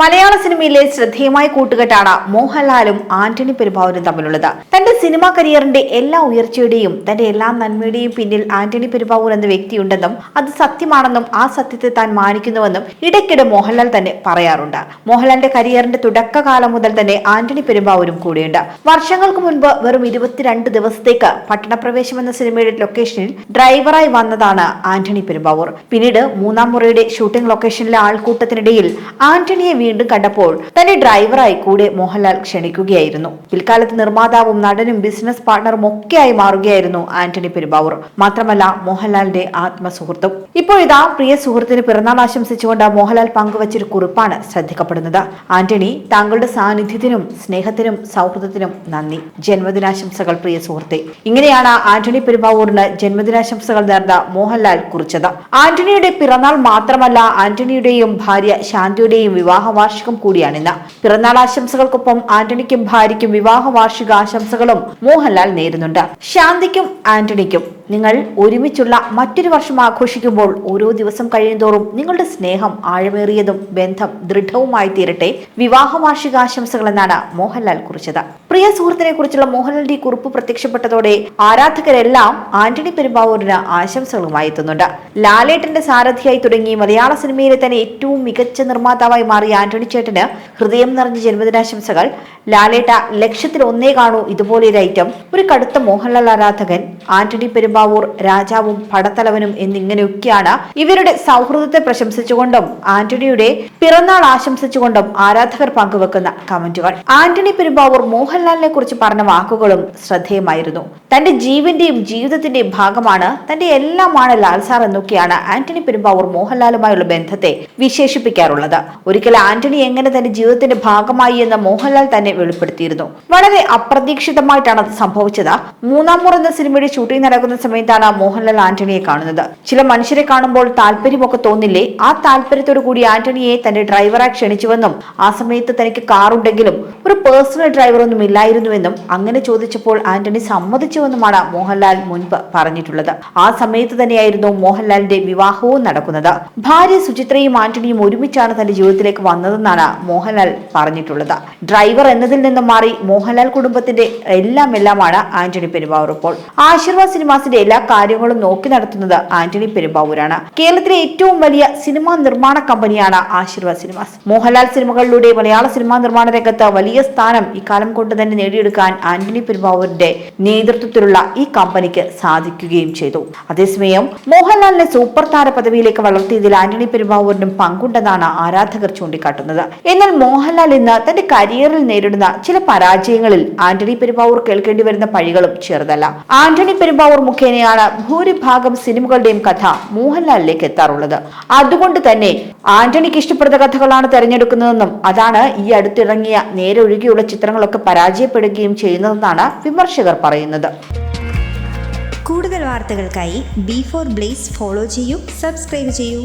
മലയാള സിനിമയിലെ ശ്രദ്ധേയമായ കൂട്ടുകെട്ടാണ് മോഹൻലാലും ആന്റണി പെരുമ്പാവൂരും തമ്മിലുള്ളത്. തന്റെ സിനിമാ കരിയറിന്റെ എല്ലാ ഉയർച്ചയുടെയും തന്റെ എല്ലാ നന്മയുടെയും പിന്നിൽ ആന്റണി പെരുമ്പാവൂർ എന്ന വ്യക്തിയുണ്ടെന്നും അത് സത്യമാണെന്നും ആ സത്യത്തെ താൻ മാനിക്കുന്നുവെന്നും ഇടയ്ക്കിടെ മോഹൻലാൽ തന്നെ പറയാറുണ്ട്. മോഹൻലാലിന്റെ കരിയറിന്റെ തുടക്കകാലം മുതൽ തന്നെ ആന്റണി പെരുമ്പാവൂരും കൂടെയുണ്ട്. വർഷങ്ങൾക്ക് മുൻപ് വെറും ഇരുപത്തിരണ്ട് ദിവസത്തേക്ക് പട്ടണപ്രവേശം എന്ന സിനിമയുടെ ലൊക്കേഷനിൽ ഡ്രൈവറായി വന്നതാണ് ആന്റണി പെരുമ്പാവൂർ പിന്നീട് മൂന്നാം മുറയുടെ ഷൂട്ടിംഗ് ലൊക്കേഷനിലെ ആൾക്കൂട്ടത്തിനിടയിൽ ആന്റണിയെ വീണ്ടും കണ്ടപ്പോൾ തന്റെ ഡ്രൈവറായി കൂടെ മോഹൻലാൽ ക്ഷണിക്കുകയായിരുന്നു. പിൽക്കാലത്ത് നിർമ്മാതാവും നടനും ബിസിനസ് പാർട്ണറും ഒക്കെയായി മാറുകയായിരുന്നു ആന്റണി പെരുമ്പാവൂർ. മാത്രമല്ല മോഹൻലാലിന്റെ ആത്മസുഹൃത്തും. ഇപ്പോൾ ഇതാ പ്രിയ സുഹൃത്തിന് പിറന്നാൾ ആശംസിച്ചുകൊണ്ട് മോഹൻലാൽ പങ്കുവച്ചൊരു കുറിപ്പാണ് ശ്രദ്ധിക്കപ്പെടുന്നത്. ആന്റണി താങ്കളുടെ സാന്നിധ്യത്തിനും സ്നേഹത്തിനും സൗഹൃദത്തിനും നന്ദി. ജന്മദിനാശംസകൾ പ്രിയ സുഹൃത്തെ. ഇങ്ങനെയാണ് ആന്റണി പെരുമ്പാവൂരിന് ജന്മദിനാശംസകൾ നേർന്ന മോഹൻലാൽ കുറിച്ചത്. ആന്റണിയുടെ പിറന്നാൾ മാത്രമല്ല ആന്റണിയുടെയും ഭാര്യ ശാന്തിയുടെയും വിവാഹ വാർഷികം കൂടിയാണിന്ന് പിറന്നാൾ ആശംസകൾക്കൊപ്പം ആന്റണിക്കും ഭാര്യയ്ക്കും വിവാഹ വാർഷിക ആശംസകളും മോഹൻലാൽ നേരുന്നുണ്ട്. ശാന്തിക്കും ആന്റണിക്കും നിങ്ങൾ ഒരുമിച്ചുള്ള മറ്റൊരു വർഷം ആഘോഷിക്കുമ്പോൾ ഓരോ ദിവസം കഴിയുന്തോറും നിങ്ങളുടെ സ്നേഹം ആഴമേറിയതും ബന്ധം ദൃഢവുമായി തീരട്ടെ. വിവാഹ വാർഷികാശംസകൾ എന്നാണ് മോഹൻലാൽ കുറിച്ചത്. പ്രിയ സുഹൃത്തിനെ കുറിച്ചുള്ള മോഹൻലാലിന്റെ കുറിപ്പ് പ്രത്യക്ഷപ്പെട്ടതോടെ ആരാധകരെല്ലാം ആന്റണി പെരുമ്പാവൂരിന് ആശംസകളുമായി എത്തുന്നുണ്ട്. ലാലേട്ടന്റെ സാരഥിയായി തുടങ്ങി മലയാള സിനിമയിലെ തന്നെ ഏറ്റവും മികച്ച നിർമ്മാതാവായി മാറിയ ആന്റണി ചേട്ടന് ഹൃദയം നിറഞ്ഞ ജന്മദിനാശംസകൾ. ലാലേട്ട ലക്ഷത്തിൽ ഒന്നേ കാണൂ ഇതുപോലെ ഒരു ഐറ്റം. ഒരു കടുത്ത മോഹൻലാൽ ആരാധകൻ ആന്റണി പെരുമ്പാവൂർ രാജാവും പടത്തലവനും എന്നിങ്ങനെയൊക്കെയാണ് ഇവരുടെ സൗഹൃദത്തെ പ്രശംസിച്ചുകൊണ്ടും ആന്റണിയുടെ പിറന്നാൾ ആശംസിച്ചുകൊണ്ടും ആരാധകർ പങ്കുവെക്കുന്ന കമന്റുകൾ. ആന്റണി പെരുമ്പാവൂർ മോഹൻലാലിനെ കുറിച്ച് പറഞ്ഞ വാക്കുകളും ശ്രദ്ധേയമായിരുന്നു. തന്റെ ജീവന്റെയും ജീവിതത്തിന്റെയും ഭാഗമാണ് തന്റെ എല്ലാമാണ് ലാൽ സാർ എന്നൊക്കെയാണ് ആന്റണി പെരുമ്പാവൂർ മോഹൻലാലുമായുള്ള ബന്ധത്തെ വിശേഷിപ്പിക്കാറുള്ളത്. ഒരിക്കൽ ആന്റണി എങ്ങനെ തന്റെ ജീവിതത്തിന്റെ ഭാഗമായി എന്ന് മോഹൻലാൽ തന്നെ വെളിപ്പെടുത്തിയിരുന്നു. വളരെ അപ്രതീക്ഷിതമായിട്ടാണ് അത് സംഭവിച്ചത്. മൂന്നാം മുറ എന്ന സിനിമയുടെ ഷൂട്ടിംഗ് നടക്കുന്ന സമയത്താണ് മോഹൻലാൽ ആന്റണിയെ കാണുന്നത്. ചില മനുഷ്യരെ കാണുമ്പോൾ താല്പര്യമൊക്കെ തോന്നില്ലേ? ആ താല്പര്യത്തോടു കൂടി ആന്റണിയെ തന്റെ ഡ്രൈവറായി ക്ഷണിച്ചുവെന്നും ആ സമയത്ത് തനിക്ക് കാറുണ്ടെങ്കിലും ഒരു പേഴ്സണൽ ഡ്രൈവർ ഡ്രൈവറൊന്നും ഇല്ലായിരുന്നുവെന്നും അങ്ങനെ ചോദിച്ചപ്പോൾ ആന്റണി സമ്മതിച്ചുവെന്നുമാണ് മോഹൻലാൽ മുൻപ് പറഞ്ഞിട്ടുള്ളത്. ആ സമയത്ത് തന്നെയായിരുന്നു മോഹൻലാലിന്റെ വിവാഹവും നടക്കുന്നത്. ഭാര്യ സുചിത്രയും ആന്റണിയും ഒരുമിച്ചാണ് തന്റെ ജീവിതത്തിലേക്ക് വന്നതെന്നാണ് മോഹൻലാൽ പറഞ്ഞിട്ടുള്ളത്. ഡ്രൈവർ എന്നതിൽ നിന്നും മാറി മോഹൻലാൽ കുടുംബത്തിന്റെ എല്ലാം എല്ലാമാണ് ആന്റണി പെരുമ്പാവൂർ ഇപ്പോൾ. ആശീർവാദ് സിനിമാസിന്റെ എല്ലാ കാര്യങ്ങളും നോക്കി നടത്തുന്നത് ആന്റണി പെരുമ്പാവൂരാണ്. കേരളത്തിലെ ഏറ്റവും വലിയ സിനിമാ നിർമ്മാണ കമ്പനിയാണ് ആശീർവാദ് സിനിമാസ്. മോഹൻലാൽ സിനിമകളിലൂടെ മലയാള സിനിമാ നിർമ്മാണ രംഗത്ത് വലിയ സ്ഥാനം ഇക്കാലം കൊണ്ട് തന്നെ നേടിയെടുക്കാൻ ആന്റണി പെരുമ്പാവൂരിന്റെ നേതൃത്വത്തിലുള്ള ഈ കമ്പനിക്ക് സാധിക്കുകയും ചെയ്തു. അതേസമയം മോഹൻലാലിനെ സൂപ്പർ താര പദവിയിലേക്ക് വളർത്തിയതിൽ ആന്റണി പെരുമ്പാവൂരിനും പങ്കുണ്ടെന്നാണ് ആരാധകർ ചൂണ്ടിക്കാട്ടുന്നത് എന്നാൽ മോഹൻലാൽ ഇന്ന് തന്റെ കരിയറിൽ നേരിടുന്ന ചില പരാജയങ്ങളിൽ ആന്റണി പെരുമ്പാവൂർ കേൾക്കേണ്ടി വരുന്ന പഴികളും ചെറുതല്ല. ആന്റണി പെരുമ്പാവൂർ മുഖേനയാണ് ഭൂരിഭാഗം സിനിമകളുടെയും കഥ മോഹൻലാലിലേക്ക് എത്താറുള്ളത്. അതുകൊണ്ട് തന്നെ ആന്റണിക്ക് ഇഷ്ടപ്പെടുന്ന കഥകളാണ് തെരഞ്ഞെടുക്കുന്നതെന്നും അതാണ് ഈ അടുത്തിറങ്ങിയ നേരെ ഒഴുകിയുള്ള ചിത്രങ്ങളൊക്കെ പരാജയപ്പെടുകയും ചെയ്യുന്നതെന്നാണ് വിമർശകർ പറയുന്നത്. കൂടുതൽ വാർത്തകൾക്കായി ബി ഫോർ ബ്ലേസ് ഫോളോ ചെയ്യൂ സബ്സ്ക്രൈബ് ചെയ്യൂ.